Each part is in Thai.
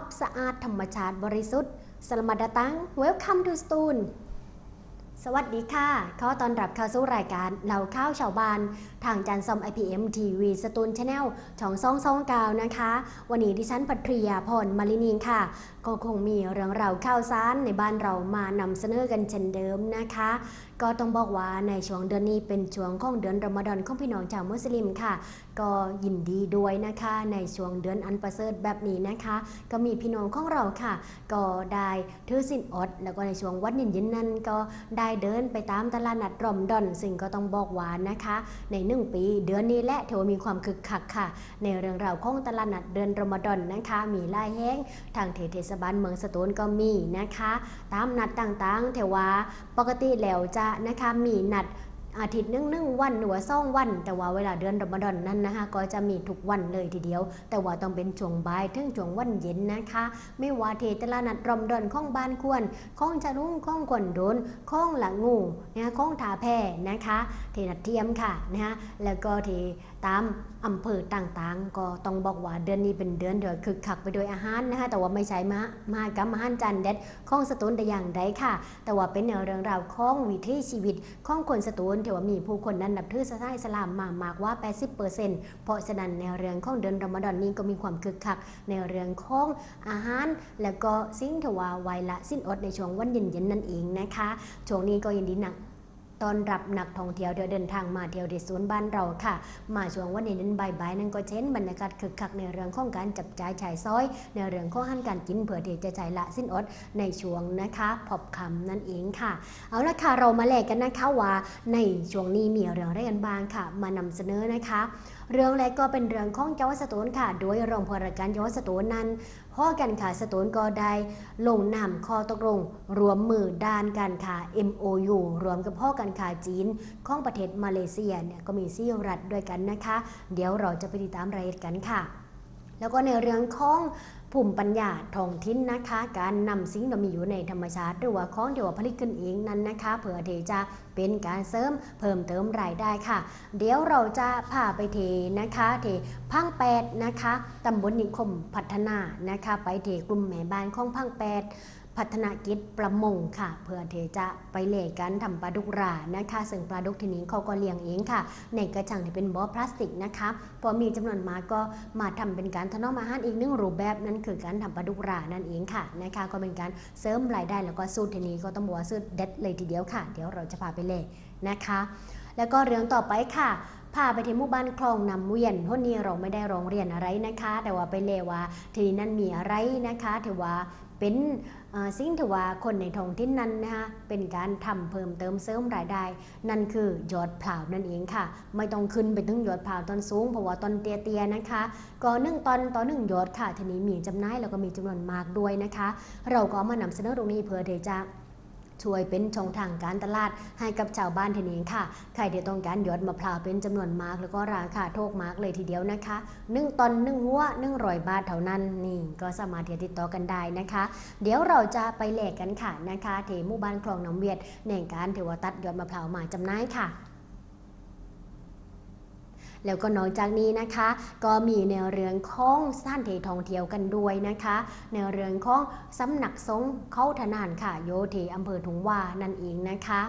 สงบสะอาดธรรมชาติบริสุทธิ์สลมัดดตัง Welcome to สตูลสวัสดีค่ะ ขอต้อนรับเข้าสู่รายการเหล่าข้าวชาวบ้าน ทางจานซอม IPM TV สตูลชาแนลช่องซ่องซ่องกาวนะคะ วันนี้ดิฉันปัทริยาพรมาลินีค่ะ ก็คงมีเรื่องราวข่าวสารในบ้านเรามานำเสนอกันเช่นเดิมนะคะ ก็ต้องบอกว่าในช่วงเดือนนี้เป็นช่วงของเดือนรอมฎอนของพี่น้องชาวมุสลิมค่ะ ก็ยินดีด้วยนะคะในช่วงเดือนอันประเสริฐแบบนี้นะคะ ก็มีพี่น้องของเราค่ะ ก็ได้ถือสินอด แล้วก็ในช่วงวัดเย็นๆนั้น ก็ได้เดินไปตามตลาดนัดรอมฎอน ซึ่งก็ต้องบอกว่านะคะ ในหนึ่งปีเดือนนี้แหละถือว่ามีความคึกคักค่ะ ในเรื่องราวของตลาดนัดเดือนรอมฎอนนะคะ มีลายแห้งทางเทศบาลเมืองสตูลก็มีนะคะ ตามนัดต่างๆแต่ว่าปกติแล้วจะนะคะมีนัด อาทิตย์นึงนึ่งวันหรือว่าสองวัน แต่ว่าเวลาเดือนรอมฎอนนั้นนะคะ ก็จะมีทุกวันเลยทีเดียว แต่ว่าต้องเป็นช่วงบ่ายถึงช่วงวันเย็นนะคะ ไม่ว่าเทตลาดนัดรอมฎอนข้องบ้านควรข้องจะรุ่งข้องกวนโดนข้องหลังงูนะคะของทาแพนะคะ เทนัดเทียมค่ะนะคะแล้วก็เท ตามอำเภอต่างๆ ก็ต้องบอกว่าเดือนนี้เป็นเดือนเดือดคึกคักไปด้วยอาหารนะคะแต่ว่าไม่ใช่มามากับอาหารจานเด็ดของสตูลแต่อย่างใดค่ะ แต่ว่าเป็นแนวเรื่องราวของวิถีชีวิตของคนสตูลที่ว่ามีผู้คนนั้นนับถือศาสนาอิสลามมามากว่า 80%เพราะฉะนั้นในเรื่องของเดือนรอมฎอนนี้ก็มีความคึกคักในเรื่องของอาหาร แล้วก็สิ่งทว่าไวละสิ้นอดในช่วงวันเย็นๆนั่นเองนะคะช่วงนี้ก็ยินดีหนัก ตอนรับนักท่องเที่ยวเดี๋ยวเดินทางมาเที่ยวที่ศูนย์บ้านเราค่ะ มาช่วงวันนี้นั้นบ่ายๆนั้นก็เช่นบรรยากาศคึกคักในเรื่องของการจับจ่ายชายซอย ในเรื่องของหันการกินเผื่อที่จะใจละสิ้นอดในช่วงนะคะพบคำนั่นเองค่ะ เอาละค่ะเรามาแลกกันนะคะว่าในช่วงนี้มีเรื่องอะไรกันบ้างค่ะ มานำเสนอนะคะ เรื่องแรกก็เป็นเรื่องของเยาวัดสตูลค่ะ โดยรองผู้ราชการเยาวัดสตูลนั้นพ่อกันค่ะสตูลก็ได้ลงนามข้อตกลง รวมมือด้านการค่า MOU รวมกับพ่อการค้าจีนของประเทศมาเลเซียเนี่ยก็มีซี่รัฐด้วยกันนะคะ เดี๋ยวเราจะไปติดตามรายละเอียดกันค่ะ แล้วก็ในเรื่องของ ภูมิปัญญาท้องถิ่นนะคะ การนำสิ่งที่มีอยู่ในธรรมชาติ หรือว่าของที่ว่าผลิตขึ้นเองนั้นนะคะ เผื่อเทจะเป็นการเสริมเพิ่มเติมรายได้ค่ะ เดี๋ยวเราจะพาไปเทนะคะเทพังแปดนะคะตำบลนิคมพัฒนานะคะ ไปเทกลุ่มแม่บ้านของพังแปด พัฒนากิจประมงค่ะ เพื่อที่จะไปเล่กันทำปลาดุกรานะคะซึ่งปลาดุกทีนี้เขาก็เลี้ยงเองค่ะ ในกระชังที่เป็นบ่อพลาสติกนะคะพอมีจำนวนมากก็มาทำเป็นการถนอมอาหารอีกหนึ่งรูปแบบนั่นคือการทำปลาดุกรานั่นเองค่ะนะคะก็เป็นการเสริมรายได้แล้วก็สูตรทีนี้ก็ต้องบอกว่าสูตรเด็ดเลยทีเดียวค่ะ เดี๋ยวเราจะพาไปเล่นะคะ แล้วก็เรื่องต่อไปค่ะพาไปที่หมู่บ้านคลองนำเวียนทนนี้เราไม่ได้ร้องเรียนอะไรนะคะ แต่ว่าไปเลว่าทีนี้นั่นมีอะไรนะคะถือว่าเป็น สิ่งที่ว่าคนในท้องถิ่นนั้นนะคะเป็นการทำเพิ่มเติมเสริมรายได้ นั่นคือยอดเผานั่นเองค่ะ ไม่ต้องขึ้นไปถึงยอดเผาตอนสูงเพราะว่าตอนเตี้ยๆนะคะก็หนึ่งตอนต่อหนึ่งยอดค่ะทีนี้มีจำหน่ายแล้วก็มีจำนวนมากด้วยนะคะ เราก็มานำเสนอตรงนี้เพื่อที่จะ ช่วยเป็นช่องทางการตลาดให้กับชาวบ้านทีนี้ค่ะ ใครที่ต้องการยอดมะพร้าวเป็นจำนวนมากแล้วก็ราคาโทกมากเลยทีเดียวนะคะ1ตอน1หัว100 บาทเท่านั้นนี่ก็สามารถที่จะติดต่อกันได้นะคะ เดี๋ยวเราจะไปแลกกันค่ะนะคะที่หมู่บ้านคลองหน้ำเวียดในการถือว่าตัดยอดมะพร้าวมาจำหน่ายค่ะ แล้วก็นอกจากนี้นะคะ ก็มีในเรื่องของสั้นเททองเที่ยวกันด้วยนะคะ ในเรื่องของสำนักสงฆ์เข้าทนานค่ะ โยเทอำเภอถุงว่านั่นเองนะคะ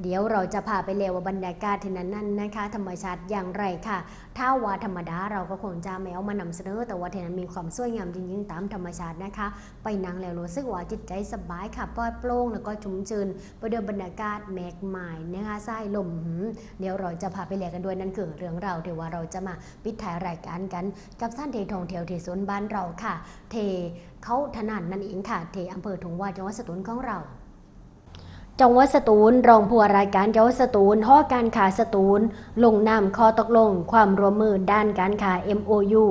เดี๋ยวเราจะพาไปเลวว่าบรรยากาศที่นั้นนั่นนะคะ ธรรมชาติอย่างไรค่ะ ถ้าว่าธรรมดาเราก็คงจะไม่เอามานำเสนอ แต่ว่าที่นั้นมีความสวยงามจริงๆ ตามธรรมชาตินะคะ ไปนั่งแล้วรู้สึกว่าจิตใจสบายค่ะปลอดโปร่งแล้วก็ชุ่มชื่นไปด้วยบรรยากาศแมกไม้นะคะสายลมเดี๋ยวเราจะพาไปเลกันด้วยนั่นคือเรื่องเราวที่ว่าเราจะมาปิดท้ายรายการกัน กับสถานเททองเที่ยวที่สวนบ้านเราค่ะ เทเขาถนานนั่นเองค่ะ เทอำเภอถุงว่าจังหวัดสตูลของเรา จังหวัดสตูลรองผู้ว่ารายการจังหวัดสตูลหอการค้าสตูล ลงนามข้อตกลง ความร่วมมือด้านการค้า MOU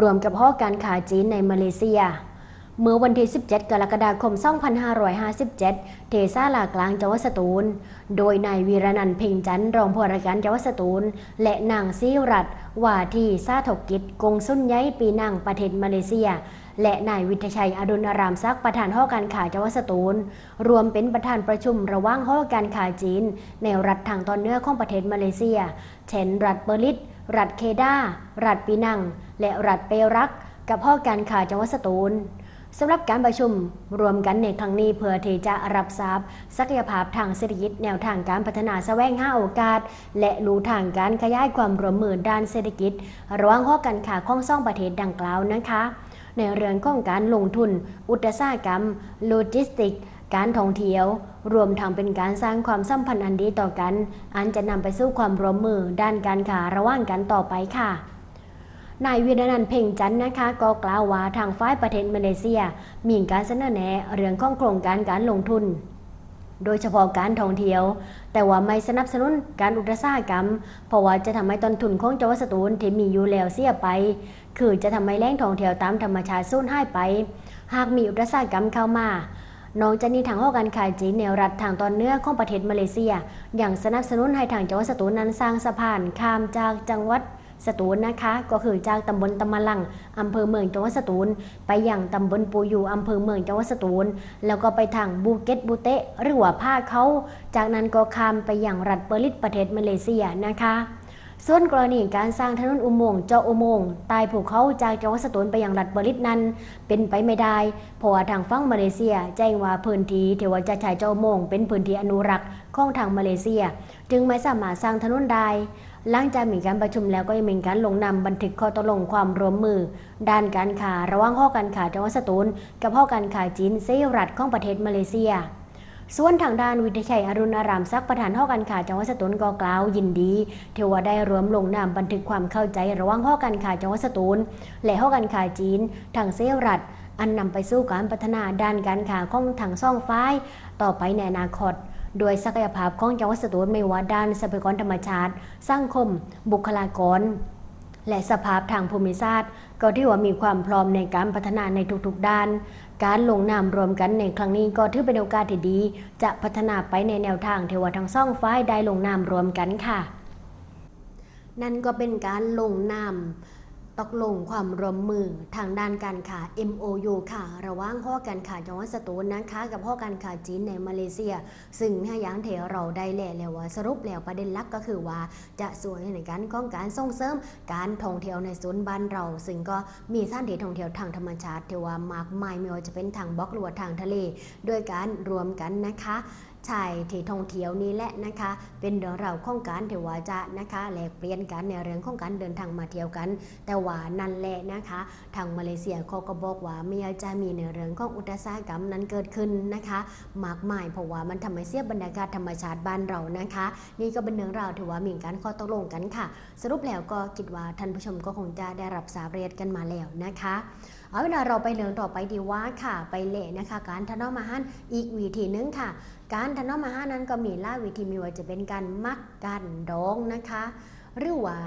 รวมกับหอการค้าจีนในมาเลเซีย เมื่อวันที่ 17 กรกฎาคม 2557 เทซาลากลางจังหวัดสตูล โดยนายวีรนันท์เพ่งจันทร์รองผู้ว่าราชการจังหวัดสตูล และนางซีรัตว่าที่ซาถกกิจกงสุนย้ายปีนังประเทศมาเลเซีย และนายวิทยชัยอดุลอารามซักประธานห้อการค้าจังหวัดสตูล รวมเป็นประธานประชุมระว่างห้อการค้าจีน ในรัฐทางตอนเหนือของประเทศมาเลเซีย เช่น รัฐเปอร์ลิตรัฐเคดารัฐปีนัง และรัฐเปรัก กับพ่อการข่าวจังหวัดสตูลสำหรับการประชุมรวมกันในครั้งนี้เพื่อที่จะรับทราบศักยภาพทางเศรษฐกิจแนวทางการพัฒนาแสวงหาโอกาส และรู้ทางการขยายความร่วมมือด้านเศรษฐกิจ ระหว่างข้อการข่าของซ่องประเทศดังกล่าวนะคะ ในเรื่องของการลงทุน อุตสาหกรรม โลจิสติก การท่องเที่ยว รวมทั้งเป็นการสร้างความสัมพันธ์อันดีต่อกัน อันจะนำไปสู่ความร่วมมือด้านการค้าระหว่างกันต่อไปค่ะนายวีรนันท์เพ่งจันทร์นะคะ ก็กล่าวว่าทางฝ่ายประเทศมาเลเซีย มีการเสนอแนะเรื่องของโครงการการลงทุน โดยเฉพาะการท่องเที่ยว แต่ว่าไม่สนับสนุนการอุตสาหกรรม เพราะว่าจะทำให้ต้นทุนของจังหวัดสตูลที่มีอยู่แล้วเสียไป คือจะทำให้แหล่งท่องเที่ยวตามธรรมชาติสูญหายไป หากมีอุตสาหกรรมเข้ามานอกจากนี้ทางหอการขายจีนแนวรัฐทางตอนเหนือของประเทศมาเลเซีย อย่างสนับสนุนให้ทางจังหวัดสตูลนั้นสร้างสะพานข้ามจากจังหวัด สตูลนะคะ ก็คือจากตำบลตะมะลังอำเภอเมืองจังหวัดสตูล ไปยังตำบลปูยูอำเภอเมืองจังหวัดสตูล แล้วก็ไปทางบูเกตบูเตะหรือว่าผ้าเขา จากนั้นก็ข้ามไปยังรัฐเปอร์ลิตประเทศมาเลเซียนะคะส่วนกรณีการสร้างถนนอุโมงค์เจาะอุโมงค์ใต้ภูเขาจากจังหวัดสตูลไปยังรัฐเบอริตนั้น เป็นไปไม่ได้ เพราะว่าทางฝั่งมาเลเซีย แจ้งว่าพื้นที่ที่ว่าจะใช้เจาะอุโมงค์เป็นพื้นที่อนุรักษ์ของทางมาเลเซีย จึงไม่สามารถสร้างถนนได้ หลังจากมีการประชุมแล้วก็ยังมีการลงนามบันทึกข้อตกลงความร่วมมือ ด้านการค้าระหว่างห้อการค้าจังหวัดสตูลกับห้อการค้าจีนเซรัฐของประเทศมาเลเซีย ส่วนทางด้านวิทยชัยอรุณอารามซักประธานห้อการค้าจังหวัดสตูลก็กล่าวยินดีที่ว่าได้รวมลงนามบันทึกความเข้าใจระหว่างห้อการค้าจังหวัดสตูลและห้อการค้าจีนทางเซรัฐอันนำไปสู่การพัฒนาด้านการค้าของทางซ่องฟ้ายต่อไปในอนาคต โดยศักยภาพของจังหวัดสตูลไม่ว่าด้านทรัพยากรธรรมชาติ สังคม บุคลากร และสภาพทางภูมิศาสตร์ ก็ที่ว่ามีความพร้อมในการพัฒนาในทุกๆด้าน การลงนามรวมกันในครั้งนี้ก็ถือเป็นโอกาสที่ดี จะพัฒนาไปในแนวทางเทว่าทั้งสองฝ่ายได้ลงนามรวมกันค่ะ นั่นก็เป็นการลงนาม ตกลงความร่วมมือทางด้านการค้า MOU ค่ะ ระหว่างห้อการค้าจังหวัดสตูลนะคะ กับห้อการค้าจีนในมาเลเซีย ซึ่งถ้าอย่างเทเราได้แหล่แล้วว่าสรุปแล้วประเด็นหลักก็คือว่าจะส่วนในการของการส่งเสริมการท่องเที่ยวในศูนย์บ้านเรา ซึ่งก็มีสถานที่ท่องเที่ยวทางธรรมชาติที่ว่ามากมายไม่ว่าจะเป็นทางบล็อกหรือทางทะเล ด้วยการรวมกันนะคะ ชายที่ท่องเที่ยวนี้แหละนะคะ เป็นเรื่องราวของการเทวาจะนะคะแลกเปลี่ยนกันในเรื่องของการเดินทางมาเที่ยวกัน แต่ว่านั่นแหละนะคะ ทางมาเลเซียเขาก็บอกว่าไม่จะมีในเรื่องของอุตสาหกรรมนั้นเกิดขึ้นนะคะมากมายเพราะว่ามันทำให้เสียบรรยากาศธรรมชาติบ้านเรานะคะ นี่ก็เป็นเรื่องราวถือว่ามีการข้อตกลงกันค่ะ สรุปแล้วก็คิดว่าท่านผู้ชมก็คงจะได้รับสาเรียดกันมาแล้วนะคะเอาเวลาเราไปเรื่องต่อไปดีว่าค่ะ ไปเละนะคะ การทะนอมอาหารอีกวิธีนึงค่ะ การทะเนอมอาหารนั้นก็มีหลายวิธีมีว่าจะเป็นการมักการดองนะคะ หรือว่า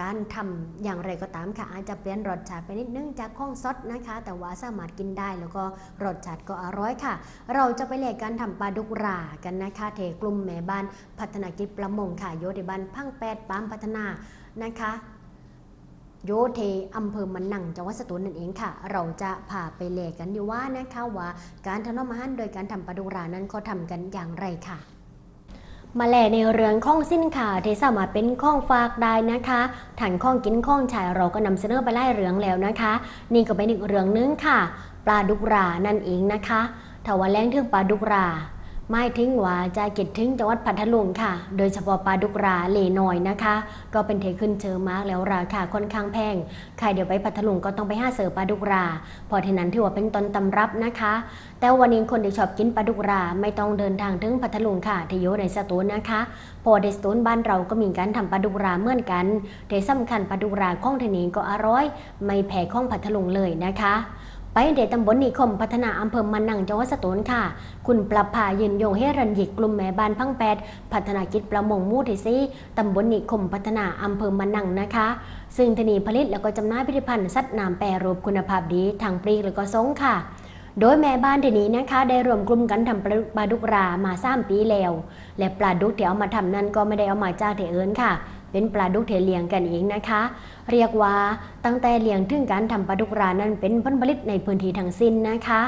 การทำอย่างไรก็ตามค่ะอาจจะเปลี่ยนรสชาติไปนิดนึงจากข้องซดนะคะ แต่ว่าสามารถกินได้แล้วก็รสชาติก็อร่อยค่ะ เราจะไปเล่นการทำปลาดุกรากันนะคะ เทกลุ่มแม่บ้านพัฒนากิจประมงค่ะโยธิบันพังแปดปามพัฒนานะคะ โยเทอำเภอมันนังจังหวัดสตูลนั่นเองค่ะ เราจะพาไปเลกันดีว่านะคะว่าการทำน้ำมันโดยการทำปลาดุกรานั้นเขาทำกันอย่างไรค่ะมาแลในเรื่องข้องสิ้นค่ะที่สามารถเป็นข้องฝากได้นะคะถันข้องกินข้องชายเราก็นำเสนอไปไล่เรื่องแล้วนะคะ นี่ก็เป็นอีกเรื่องนึงค่ะ ปลาดุกรานั่นเองนะคะถ้าว่าแรงถึงปลาดุกรา ไม่ทิ้งว่าจะเก็ดถึงจังหวัดพัทลุงค่ะ โดยเฉพาะปลาดุกราเล่น้อยนะคะ ก็เป็นเทขึ้นเจอมากแล้วราคาค่อนข้างแพง ใครเดี๋ยวไปพัทลุงก็ต้องไปห้าเสือปลาดุกราเพราะที่นั้นถือว่าเป็นต้นตำรับนะคะ แต่วันนี้คนที่ชอบกินปลาดุกราไม่ต้องเดินทางถึงพัทลุงค่ะที่อยู่ในสตูลนะคะ พอในสตูลบ้านเราก็มีการทำปลาดุกราเหมือนกันแต่สำคัญปลาดุกราข้องทนี้ก็อร่อย ไม่แพ้ข้องพัทลุงเลยนะคะ ไปเดตตำบลนิคมพัฒนาอำเภอมันนังจังหวัดสตูลค่ะ คุณปรับภายืนยงเฮรันยิกกลุ่มแม่บ้านพังแปด พัฒนากิจประมงมูที่ซีตำบลนิคมพัฒนาอำเภอมันนังนะคะ ซึ่งที่นี่ผลิตแล้วก็จำหน่ายผลิตภัณฑ์สัตว์น้ำแปรรูปคุณภาพดีทางปลีกแล้วก็ส่งค่ะโดยแม่บ้านที่นี้นะคะ ได้รวมกลุ่มกันทำปลาดุกรามาสามปีแล้ว และปลาดุกที่เอามาทำนั้นก็ไม่ได้เอามาจากเถเอินค่ะ เป็นปลาดุกเทเลียงกันเองนะคะ เรียกว่าตั้งแต่เลี้ยงถึงการทำปลาดุกรานั้นเป็นผลผลิตในพื้นที่ทั้งสิ้นนะคะ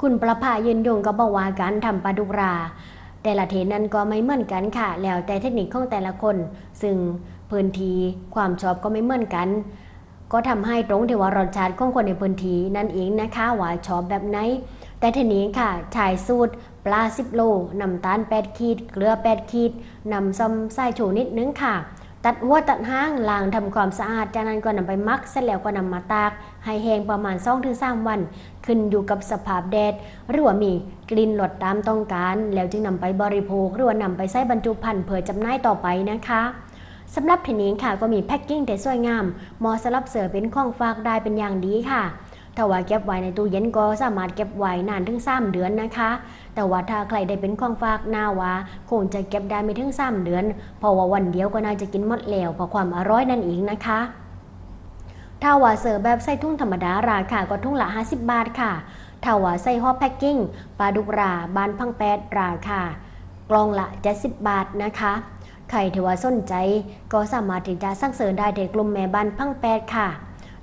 คุณประภายืนยงก็บอกว่าการทำปลาดุกรา แต่ละเทนั้นก็ไม่เหมือนกันค่ะ แล้วแต่เทคนิคของแต่ละคน ซึ่งพื้นที่ความชอบก็ไม่เหมือนกัน ก็ทำให้ตรงที่ว่ารสชาติของคนในพื้นที่นั่นเองนะคะว่าชอบแบบไหนแต่ทีนี้ค่ะชายสูตรปลา10โลน้ำตาล 8 ขีด เกลือ 8 ขีดนำส้มไส้โชนิดนึงค่ะ ตัดหัวตัดห้างล้างทำความสะอาด จากนั้นก็นำไปมักเสร็จแล้วก็นำมาตาก ให้แห้งประมาณ2-3วัน ขึ้นอยู่กับสภาพแดด หรือว่ามีกลิ่นหลดตามต้องการ แล้วจึงนำไปบริโภค หรือว่านำไปใส่บรรจุภัณฑ์เพื่อจำหน่ายต่อไปนะคะสำหรับทีนี้ค่ะก็มีแพ็กกิ้งแต่สวยงามเหมาะสำหรับเสิร์ฟเป็นของฝากได้เป็นอย่างดีค่ะ ถ้าว่าเก็บไว้ในตู้เย็นก็สามารถเก็บไว้นานถึง3เดือนนะคะ แต่ว่าถ้าใครได้เป็นของฝากหน้าว่าคงจะเก็บได้ไม่ถึง3เดือน เพราะว่าวันเดียวก็น่าจะกินหมดแล้วเพราะความอร่อยนั่นเองนะคะถ้าว่าเสิร์ฟแบบใส่ทุ่งธรรมดาราคาก็ทุ่งละ 50 บาทค่ะถ้าว่าใส่ห่อแพ็กกิ้งปลาดุกราบานพังแปดราคากล่องละ 70 บาทนะคะใครที่ว่าสนใจก็สามารถที่จะสั่งเสริญได้ในกลุ่มแม่บ้านพังแปดค่ะ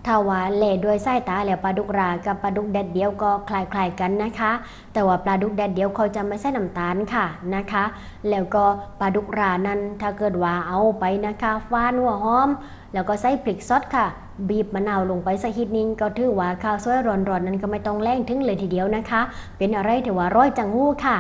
ถ้าว่าเล่ด้วยไสายตาแล้วปลาดุกรากับปลาดุกแดดเดียวก็คล้ายๆกันนะคะ แต่ว่าปลาดุกแดดเดียวเขาจะไม่ใส่น้ำตาลค่ะนะคะ แล้วก็ปลาดุกรานั้นถ้าเกิดว่าเอาไปนะคะฟ้านหัวหอม แล้วก็ใส่พริกซอสค่ะ บีบมะนาวลงไปสักนิดนึงก็ถือว่าข้าวสวยร้อนๆนั้นก็ไม่ต้องแรงถึงเลยทีเดียวนะคะ เป็นอะไรที่ว่าร้อยจังหู้ค่ะ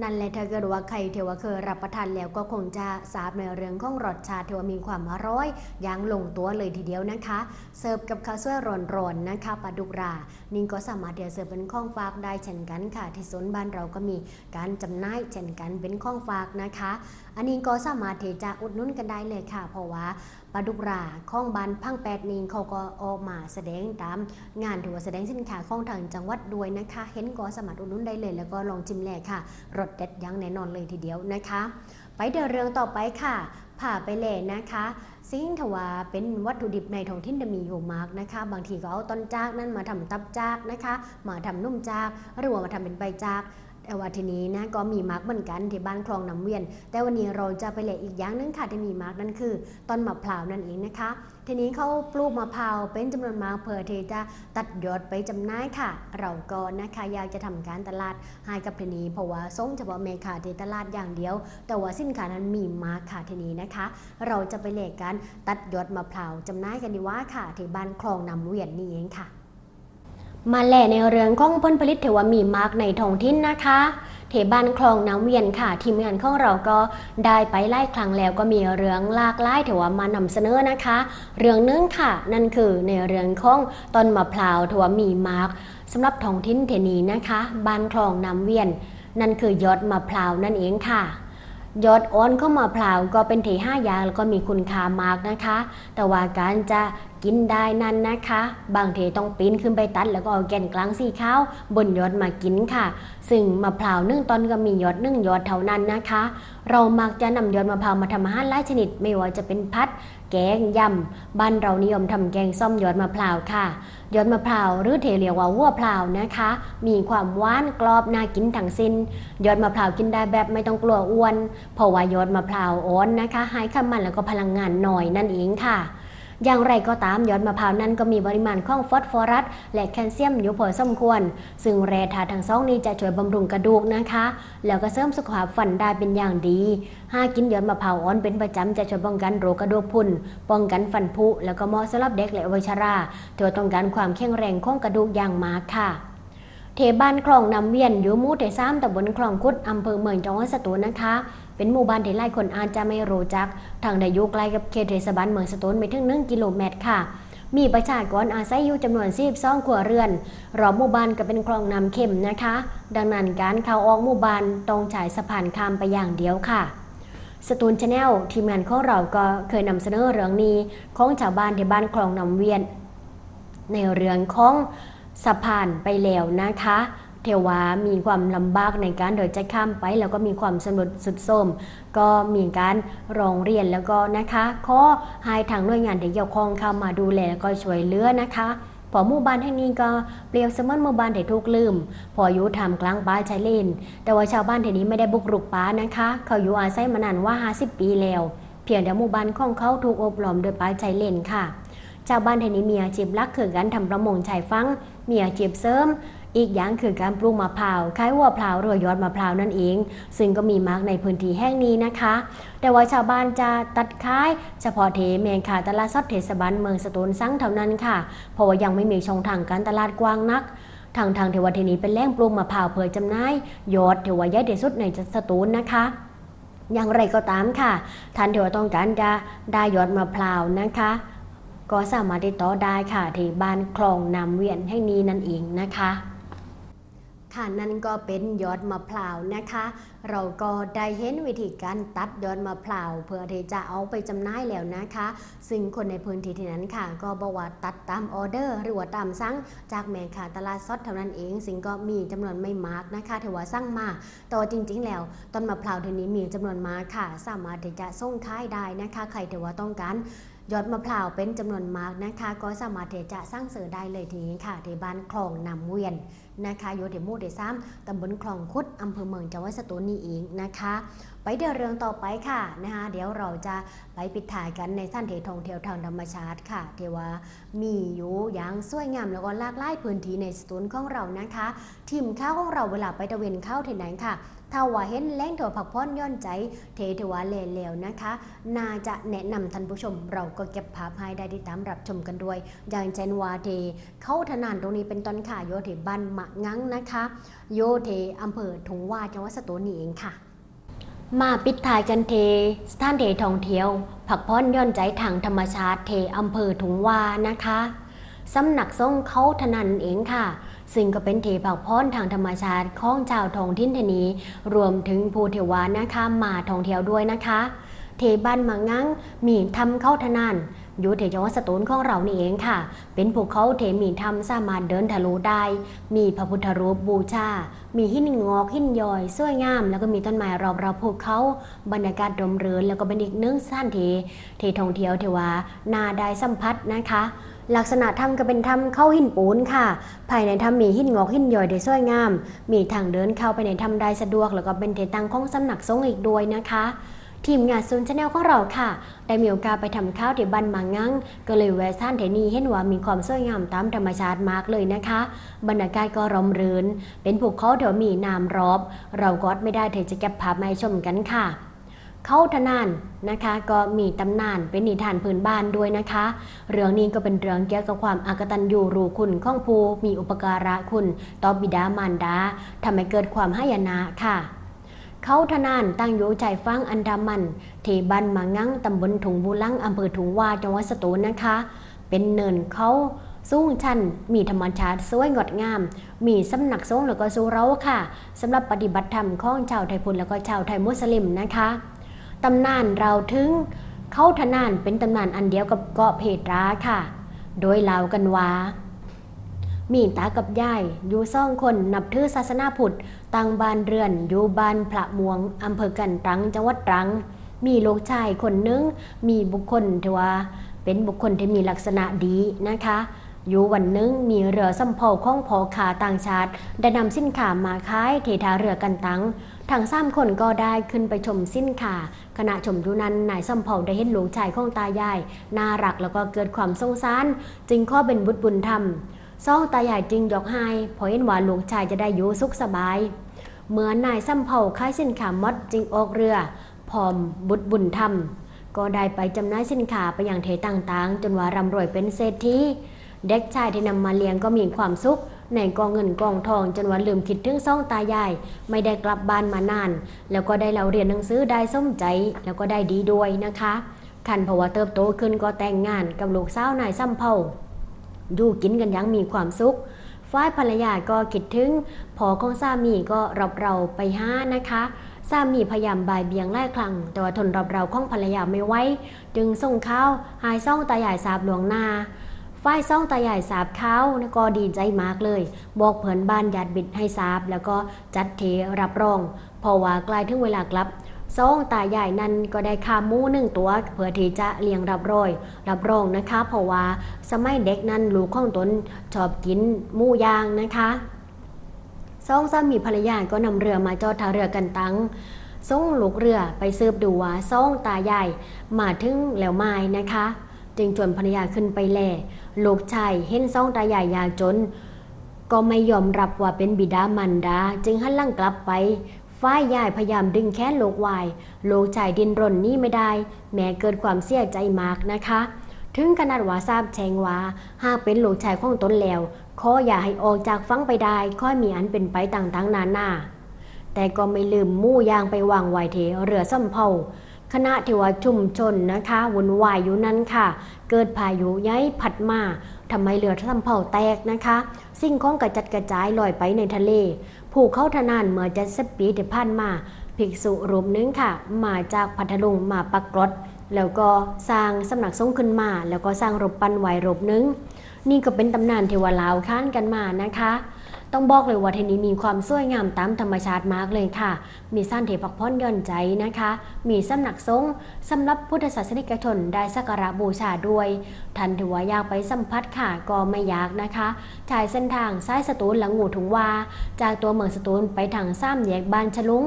นั่นแหละถ้าเกิดว่าใครเทวเคยรับประทานแล้วก็คงจะทราบในเรื่องของรสชาติเทวมีความอร่อยอย่างลงตัวเลยทีเดียวนะคะ เสิร์ฟกับข้าวสวยร้อนๆนะคะปลาดุกรานี่ก็สามารถเดี๋ยวเสิร์ฟเป็นข้องฝากได้เช่นกันค่ะ ที่ศูนบ้านเราก็มีการจำหน่ายเช่นกันเป็นข้องฝากนะคะ อันนี้ก็สามารถที่จะอุดหนุนกันได้เลยค่ะ เพราะว่า ปลาดุกราข้องบานพังแปดนิงเขาก็ออกมาแสดงตาม งานถือว่าแสดงสินค้าของทางจังหวัดด้วยนะคะ เห็นก็สามารอุดหนุนได้เลย แล้วก็ลองชิมแลกค่ะรสเด็ดยังแน่นอนเลยทีเดียวนะคะ ไปเดินเรื่องต่อไปค่ะผ่าไปเลยนะคะสิ่งทว่าเป็นวัตถุดิบในท้องถิ่นจะมีอยู่มากนะคะ บางทีก็เอาต้นจากนั้นมาทำตับจากนะคะ มาทำนุ่มจากหรือว่ามาทำเป็นใบจาก แต่ว่าทีนี้นะก็มีมาร์กเหมือนกันที่บ้านคลองน้ำเวียน แต่วันนี้เราจะไปเละอีกอย่างนึงค่ะที่มีมาร์กนั่นคือต้นมะพร้าวนั่นเองนะคะ ทีนี้เขาปลูกมะพร้าวเป็นจำนวนมากเพื่อที่จะตัดยอดไปจำหน่ายค่ะ เราก็นะคะอยากจะทำการตลาดให้กับทีนี้เพราะว่าส่งเฉพาะเมคาที่ตลาดอย่างเดียว แต่ว่าสินค้านั้นมีมาร์กค่ะทีนี้นะคะ เราจะไปเละกันตัดยอดมะพร้าวจำหน่ายกันดีว่าค่ะที่บ้านคลองน้ำเวียนนี่เองค่ะ มาแหล่ในเรื่องของผลผลิตเทว่ามีมากในท้องถิ่นนะคะเทบ้านคลองน้ำเวียนค่ะ ทีมงานของเราก็ได้ไปไล่ครั้งแล้วก็มีเรื่องลากหลายเทว่ามานำเสนอนะคะ เรื่องนึงค่ะ นั่นคือในเรื่องของต้นมะพร้าวเทว่ามีมากสำหรับท้องถิ่นเทนี้นะคะบ้านคลองน้ำเวียน นั่นคือยอดมะพร้าวนั่นเองค่ะ ยอดอ่อนเข้ามะพร้าวก็เป็นที่ห้ายางแล้วก็มีคุณค่ามากนะคะ แต่ว่าการจะกินได้นั้นนะคะ บางทีต้องปีนขึ้นไปตัด แล้วก็เอาแก่นกลางสีขาวบนยอดมากินค่ะ ซึ่งมะพร้าวนึ่งต้นก็มียอดนึ่งยอดเท่านั้นนะคะ เรามักจะนำยอดมะพร้าวมาทำอาหารหลายชนิด ไม่ว่าจะเป็นพัด แกงยำบ้านเรานิยมทำแกงส้มยอดมะพร้าวค่ะ ยอดมะพร้าวหรือเทเรียกว่าวัวพร้าวนะคะ มีความหวานกรอบน่ากินทั้งสิ้น ยอดมะพร้าวกินได้แบบไม่ต้องกลัวอ้วน เพราะว่ายอดมะพร้าวอ่อนนะคะให้ไขมันแล้วก็พลังงานหน่อยนั่นเองค่ะ อย่างไรก็ตามยอดมะพร้าวนั้นก็มีปริมาณของฟอสฟอรัส และแคลเซียมอยู่พอสมควร ซึ่งแร่ธาตุทั้งสองนี้จะช่วยบำรุงกระดูกนะคะ แล้วก็เสริมสุขภาพฟันได้เป็นอย่างดี หากกินยอดมะพร้าวอ่อนเป็นประจำจะช่วยป้องกันโรคกระดูกพรุนป้องกันฟันผุแล้วก็เหมาะสำหรับเด็กและวัยชราถือว่าต้องการความแข็งแรงของกระดูกอย่างมากค่ะเทบ้านคลองน้ำเวียนอยู่มู่เที่สามตำบลคลองคุดอำเภอเมืองจังหวัดสตูลนะคะ เป็นหมู่บ้านที่หลายคนอาจจะไม่รู้จัก ทางได้อยู่ใกล้กับเขตเทศบาลเมืองสตูลไม่ถึง1กิโลเมตรค่ะ มีประชากรอาศัยอยู่จำนวน42ครัวเรือน รอบหมู่บ้านก็เป็นคลองน้ำเข็มนะคะ ดังนั้นการเข้าออกหมู่บ้านต้องใช้สะพานข้ามไปอย่างเดียวค่ะสตูลชาแนลทีมงานของเราก็เคยนำเสนอเรื่องนี้ของชาวบ้านที่บ้านคลองน้ำเวียน ในเรื่องของสะพานไปแล้วนะคะ เทวามีความลำบากในการเดินจะข้ามไป แล้วก็มีความสนุดสุดโทรมก็มีการร้องเรียนแล้วก็นะคะขอให้ทางหน่วยงานที่เกี่ยวข้องเข้ามาดูแลแล้วก็ช่วยเหลือนะคะพอหมู่บ้านแห่งนี้ก็เปรียบเสมือนหมู่บ้านที่ถูกลืม พออยู่ทำกลางป่าชายเลน แต่ว่าชาวบ้านที่นี้ไม่ได้บุกรุกป่านะคะ เขาอยู่อาศัยมานานว่า 50 ปีแล้ว เพียงแต่หมู่บ้านของเขาถูกอบรมโดยป่าชายเลนค่ะ ชาวบ้านแถวนี้มีอาชีพลักคือการทำประมงชายฟังมีอาชีพเสริม อีกอย่างคือการปลูกมะพร้าวคล้ายหัวพร้าวหรือยอดมะพร้าวนั่นเอง ซึ่งก็มีมากในพื้นที่แห่งนี้นะคะ แต่ว่าชาวบ้านจะตัดขายเฉพาะเทเมนค่ะตลาดสดเทศบาลเมืองสตูลซังเท่านั้นค่ะ เพราะว่ายังไม่มีช่องทางการตลาดกว้างนักทางทางเทวทีนี้เป็นแหล่งปลูกมะพร้าวเพื่อจำหน่ายยอดเทวาใหญ่ที่สุดในสตูลนะคะอย่างไรก็ตามค่ะท่านที่ว่าต้องการจะได้ยอดมะพร้าวนะคะ ก็สามารถติดต่อได้ค่ะที่บ้านคลองนำเวียนแห่งนี้นั่นเองนะคะ ค่ะนั่นก็เป็นยอดมะพร้าวนะคะ เราก็ได้เห็นวิธีการตัดยอดมะพร้าวเพื่อที่จะเอาไปจำหน่ายแล้วนะคะ ซึ่งคนในพื้นที่ที่นั้นค่ะ ก็บอกว่าตัดตามออเดอร์ หรือว่าตามสั่งจากแม่ค้าตลาดสดเท่านั้นเอง ซึ่งก็มีจำนวนไม่มากนะคะถือว่าสั่งมาแต่ว่าจริง ๆ แล้วต้นมะพร้าวเทีนี้มีจำนวนมากค่ะ สามารถที่จะส่งขายได้นะคะใครถือว่าต้องการ ยอดมะพร้าวเป็นจำนวนมากนะคะ ก็สามารถที่จะสร้างเสริมได้เลยทีนี้ค่ะที่บ้านคลองนำเวียนนะคะอยู่ที่หมู่ที่สามตำบลคลองคุดอำเภอเมืองจังหวัดสตูลนี่เองนะคะ ไปเดินเรื่องต่อไปค่ะนะคะเดี๋ยวเราจะไปปิดถ่ายกันในท่านเทท่องเที่ยวทางธรรมชาติค่ะที่ว่ามีอยู่อย่างสวยงามแล้วก็หลากหลายพื้นที่ในสตูลของเรานะคะทีมข้าวของเราเวลาไปตะเวนเข้าที่ไหนค่ะ ถ้าว่าเห็นแหล่งถั่วผักพ้อนย่อนใจ เทถวาเลเลวนะคะ น่าจะแนะนำท่านผู้ชม เราก็เก็บภาพให้ได้ติดตามรับชมกันด้วย อย่างเช่นวาเทเข้าถนานตรงนี้เป็นต้นค่ะโยเทบ้านมะงังนะคะ โยเทอำเภอถุงว่าจังหวัดสตูลนี่เองค่ะมาปิดท้ายกันเทสถานเทท่องเที่ยว ผักพ้อนย่อนใจทางธรรมชาติเทอำเภอถุงว่านะคะ สำนักทรงเขาถนันเองค่ะ ซึ่งก็เป็นเทผักพ้อนทางธรรมชาติของชาวทองถิ่นแห่งนี้รวมถึงภูเทวานะคะมาท่องเที่ยวด้วยนะคะเทบ้านมังงังมีทำเข้าทนานอยู่เทจังหวัดสตูลของเรานี่เองค่ะ เป็นภูเขาเทมีทำสามารถเดินทะลุได้ มีพระพุทธรูปบูชา มีหินงอกหินย้อยสวยงาม แล้วก็มีต้นไม้รอบๆภูเขา บรรยากาศร่มรื่นแล้วก็เป็นอีกนึ่งสถานที่ที่ท่องเที่ยวที่ว่านาได้สัมผัสนะคะ ลักษณะถ้ำก็เป็นถ้ำเข้าหินปูนค่ะ ภายในถ้ำมีหินงอกหินย้อยได้สวยงาม มีทางเดินเข้าไปในถ้ำได้สะดวก แล้วก็เป็นเที่ตั้งของสำนักสงฆ์อีกด้วยนะคะ ทีมงานซูนชาแนลของเราค่ะ ได้มีโอกาสไปทำข้าวที่บ้านมังงังก็เลยแวะท่านเทนีเห็นว่ามีความสวยงามตามธรรมชาติมากเลยนะคะ บรรยากาศก็ร่มรื่น เป็นภูเขาเดี๋ยวมีน้ำรอบ เราก็อดไม่ได้ที่จะเก็บภาพมาให้ชมกันค่ะ เข้าทนานนะคะ ก็มีตำนานเป็นนิทานพื้นบ้านด้วยนะคะ เรื่องนี้ก็เป็นเรื่องเกี่ยวกับความอากตันยูรู้คุณข้องภูมีอุปการะคุณต่อบิดามารดาทำให้เกิดความห้ยนะค่ะเขาทนานตั้งอยู่ใจฟังอันดามันที่บ้านมางังตำบลถุงบูลังอำเภอถุงวาจังหวัดสตูลนะคะ เป็นเนินเขาสูงชัน มีธรรมชาติสวยงดงาม มีสำนักสงฆ์แล้วก็สุเราค่ะสำหรับปฏิบัติธรรมของชาวไทยพุทธแล้วก็ชาวไทยมุสลิมนะคะ ตำนานเราถึง เขาทนานเป็นตำนานอันเดียวกับเกาะเพตราค่ะ โดยเล่ากันว่ามีตากับยายอยู่ซ่องคนนับถือศาสนาพุทธตั้งบ้านเรือนอยู่บ้านพระมวงอำเภอกันตรังจังหวัดตรัง มีลูกชายคนนึงมีบุคคลที่ว่าเป็นบุคคลที่มีลักษณะดีนะคะ อยู่วันนึงมีเรือสำเภาของพอขาต่างชาติ ได้นำสินค้ามาขายเททาเรือกันตังทั้งสามคนก็ได้ขึ้นไปชมสินค้าขณะชมอยู่นั้นนายสำเภาได้เห็นหลูกชายของตายายน่ารักแล้วก็เกิดความสงสาร จึงข้อเป็นบุตรบุญธรรมซ่องตาใหญ่จึงยกให้เพราะเห็นว่าลูกชายจะได้อยู่สุขสบาย เหมือนนายซ้ำเผาค่ายสินค้ามดจึงออกเรือพร้อมบุตรบุญธรรมก็ได้ไปจำหน่ายสินค้าไปอย่างเทต่างๆ จนว่าร่ำรวยเป็นเศรษฐี เด็กชายที่นำมาเลี้ยงก็มีความสุข ในกองเงินกองทองจนว่าลืมคิดถึงซ่องตายาย ไม่ได้กลับบ้านมานาน แล้วก็ได้เราเรียนหนังสือได้สมใจ แล้วก็ได้ดีด้วยนะคะคันเพราะว่าเติบโตขึ้นก็แต่งงานกับลูกสาวนายซ้ำเผาอยู่กินกันยังมีความสุขฝ่ายภรรยาก็คิดถึงพอของสามีก็รับเราไปห้านะคะสามีพยายามบ่ายเบียงไล่ครั้งแต่ว่าทนรับเราของภรรยาไม่ไหวจึงส่งข้าวหายซ่องตาใหญ่สาบหลวงนา ฝ่ายซ่องตาใหญ่สาบเข้าวก็ดีใจมากเลย บอกเพื่อนบ้านญาติบิดให้สาบ แล้วก็จัดเทรับรองเพราะว่ากลายถึงเวลากลับซ่องตาใหญ่นั้นก็ได้คามูหนึ่งตัวเพื่อที่จะเลี้ยงรับรอย รับรองนะคะ เพราะว่าสมัยเด็กนั้นลูกของตนชอบกินมูยางนะคะซ่องสามีภรรยาก็นำเรือมาจอดท่าเรือกันตังส่งลูกเรือไปสืบดูว่าซ่องตาใหญ่มาถึงแล้วไม้นะคะ จึงชวนภรรยาขึ้นไปแล่ ลูกชายเห็นซ่องตาใหญ่ยากจน ก็ไม่ยอมรับว่าเป็นบิดามารดา จึงหันหลังกลับไปฝ่ายยายพยายามดึงแค้นโลกวายโลกชายดินรนนี้ไม่ได้ แม้เกิดความเสียใจมากนะคะ ถึงขนาดว่าทราบแชงว่าหากเป็นโลกชายของตนแล้วขออย่าให้ออกจากฟังไปได้ค่อยมีอันเป็นไปต่างๆนานาแต่ก็ไม่ลืมมู่ยางไปวางไว้เทเรือซ่อมเผา คณะที่ว่าชุมชนนะคะวุ่นวายอยู่นั้นค่ะ เกิดพายุย้ายพัดมาทำให้เรือซ่อมเผาแตกนะคะ สิ่งของกระจัดกระจายลอยไปในทะเล ผู้เข้าทนานเมื่อจะสปีที่ผ่านมา ภิกษุรูปหนึงค่ะ มาจากพัทลุงมาปักกรดแล้วก็สร้างสำนักสงขึ้นมา แล้วก็สร้างรูปปั้นไว้รูปหนึง นี่ก็เป็นตำนานเทวลาวค้านกันมานะคะ ต้องบอกเลยว่าเทนี้มีความสวยงามตามธรรมชาติมากเลยค่ะ มีสั้นเทพักพ้อนย่อนใจนะคะ มีสำนักสงฆ์สำหรับพุทธศาสนิกชนได้สักการะบูชาด้วยทันถือว่าอยากไปสัมผัสค่ะก็ไม่ยากนะคะชายเส้นทางซ้ายสตูลหลังงูถุงวา จากตัวเมืองสตูลไปทางซ้ำแยกบ้านฉลุง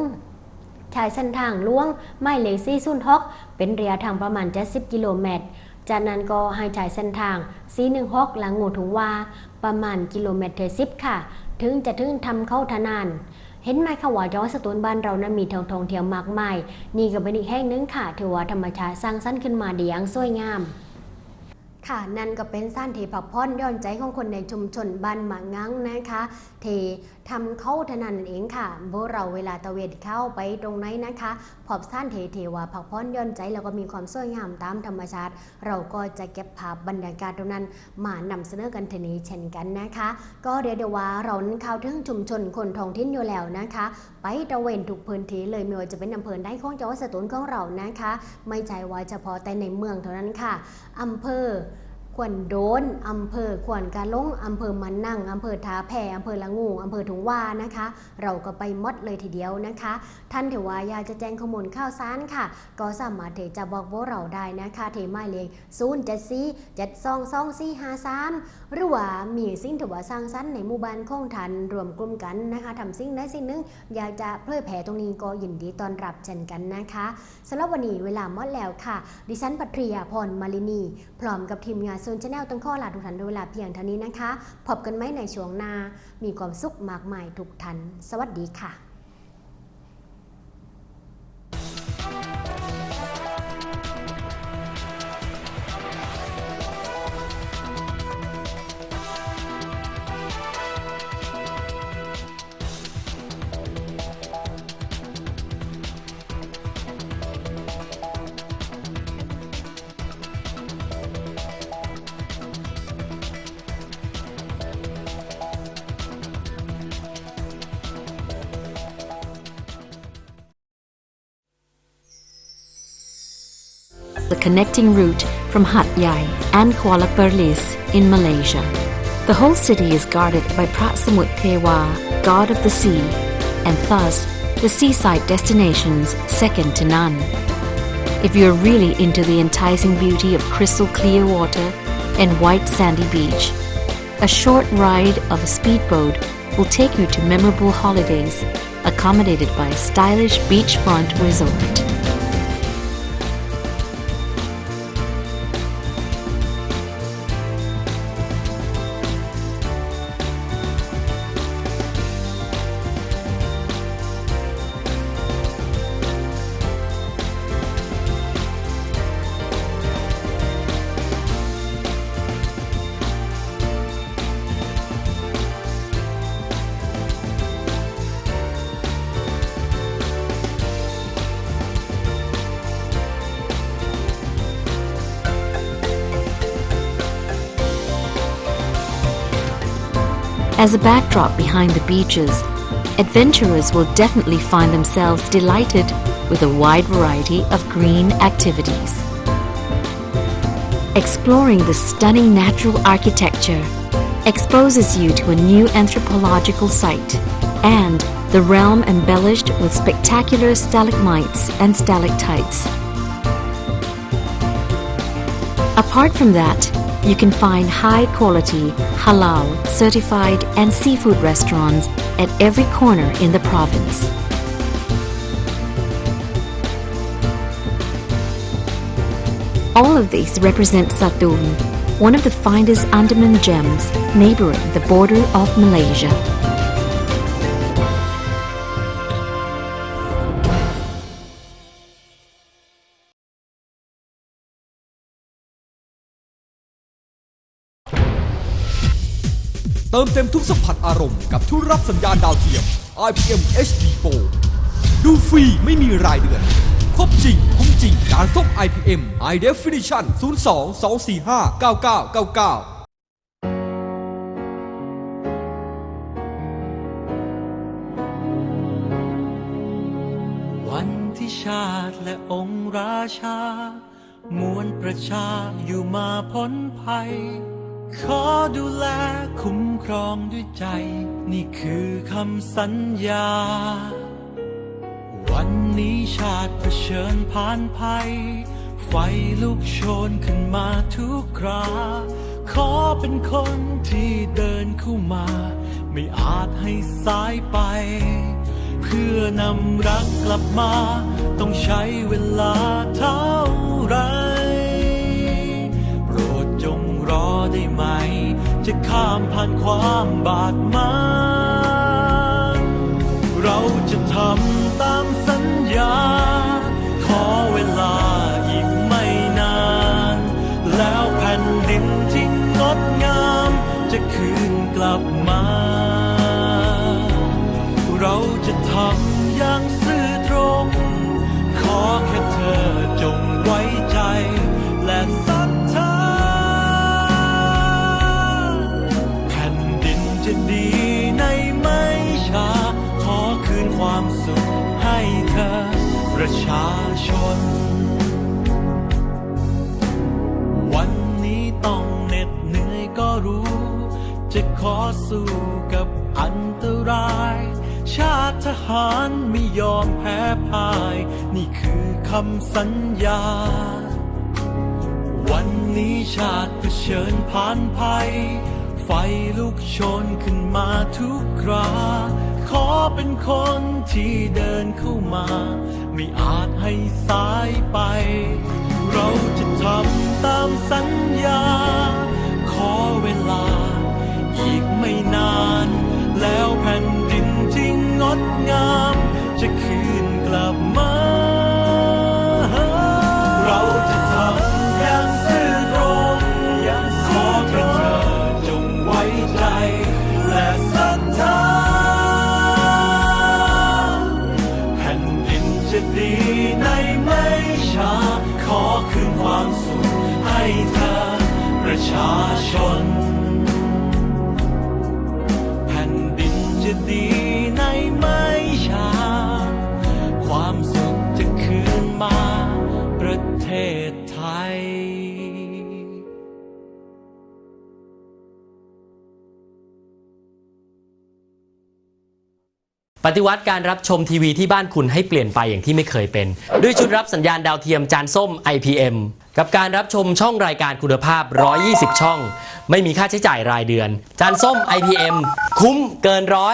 ชายเส้นทางล่วงไม่เลซี่ซุนฮอก เป็นระยะทางประมาณ 70 กิโลเมตร จากนั้นก็ให้ชายเส้นทางซีหนึ่งฮอกหลังงูถุงวา ประมาณกิโลเมตรเทสิบค่ะ ถึงจะถึงทำเข้าทนาน เห็นไหมคะว่าย้อนสตูลบ้านเรานั้นมีทองทองเทียมมากมาย นี่ก็เป็นอีกแห่งหนึงค่ะถือว่าธรรมชาติสร้างสรรค์ขึ้นมาดีอย่างสวยงามค่ะนั่นก็เป็นสั้นที่พักพ่อนย้อนใจของคนในชุมชนบ้านหมางังนะคะ ที่ ทำเข้าทนานนั่นเองค่ะพวกเราเวลาตะเวนเข้าไปตรงไหนนะคะพอบสั้นเทเทว่าพักผ่อนย่อนใจแล้วก็มีความสวยงามตามธรรมชาติ เราก็จะเก็บภาพบรรยากาศตรงนั้นมานำเสนอกันทีนี้เช่นกันนะคะ ก็เรียกได้ว่าเรานั้นเข้าถึงชุมชนคนท้องถิ่นอยู่แล้วนะคะ ไปตระเวนทุกพื้นที่เลยไม่ว่าจะเป็นอำเภอใดของจังหวัดสตูลของเรานะคะ ไม่ใช่ว่าเฉพาะแต่ในเมืองเท่านั้นค่ะอำเภอ ขวนโดนอำเภอขวนกาลงอำเภอมันนั่งอำเภอทาแพอำเภอละงูอำเภอถุงว่านะคะ เราก็ไปมดเลยทีเดียวนะคะ ท่านเถวายาจะแจ้งข้อมูลข่าวสารค่ะ ก็สามารถเทจะบอกพวกเราได้นะคะ เทหมายเลข0 7 4 7 2 2 4 5 3หรือว่ามีสิ่งถือว่าสร้างสรรค์ในหมู่บ้านของทันรวมกลุ่มกันนะคะทำสิ่งใดสิ่งหนึ่งอยากจะเผยแผ่ตรงนี้ก็ยินดีต้อนรับเช่นกันนะคะสำหรับวันนี้เวลามดแล้วค่ะ ดิฉันปัทริยาพรมาลินี พร้อมกับทีมงานโซนชาแนลตั้งข้อลาทุกท่านด้วยเวลาเพียงเท่านี้นะคะ พบกันไหมในช่วงหน้า มีความสุขมากมายทุกท่าน สวัสดีค่ะ the connecting route from Hat Yai and Kuala Perlis in Malaysia. The whole city is guarded by Pratsamut Pewa, god of the sea, and thus the seaside destinations second to none. If you're really into the enticing beauty of crystal clear water and white sandy beach, a short ride of a speedboat will take you to memorable holidays accommodated by a stylish beachfront resort. As a backdrop behind the beaches, adventurers will definitely find themselves delighted with a wide variety of green activities. Exploring the stunning natural architecture exposes you to a new anthropological site and the realm embellished with spectacular stalagmites and stalactites. Apart from that, you can find high quality, halal, certified, and seafood restaurants at every corner in the province. All of these represent Satun, one of the finest Andaman gems neighboring the border of Malaysia. ติมเต็มทุกสัมผัสอารมณ์กับทุกรับสัญญาณดาวเทียม IPM HD Pro ดูฟรีไม่มีรายเดือน ครบจริง คุ้มจริง การส่ง IPM High Definition 02 245 9999วันที่ชาติและองค์ราชา มวลประชาอยู่มาพ้นภัย ขอดูแลคุ้มครองด้วยใจ นี่คือคำสัญญา วันนี้ชาติเผชิญผ่านภัย ไฟลุกโชนขึ้นมาทุกครา ขอเป็นคนที่เดินเข้ามา ไม่อาจให้สายไป เพื่อนำรักกลับมา ต้องใช้เวลาเท่า ได้ไหม จะข้ามผ่านความบาดหมางเราจะทำตามสัญญา ขอเวลา สู้กับอันตราย ชาติทหารไม่ยอมแพ้พ่าย นี่คือคำสัญญา วันนี้ชาติเผชิญผ่านภัย ไฟลุกโชนขึ้นมาทุกครา ขอเป็นคนที่เดินเข้ามา ไม่อาจให้สายไป เราจะทำตามสัญญา ขอเวลา ไม่นาน แล้วแผ่นดินที่งดงาม จะคืนกลับมาเรา ปฏิวัติการรับชมทีวีที่บ้านคุณให้เปลี่ยนไปอย่างที่ไม่เคยเป็น ด้วยชุดรับสัญญาณดาวเทียมจานส้ม IPM กับการรับชมช่องรายการคุณภาพ 120 ช่อง ไม่มีค่าใช้จ่ายรายเดือน จานส้ม IPM คุ้มเกินร้อย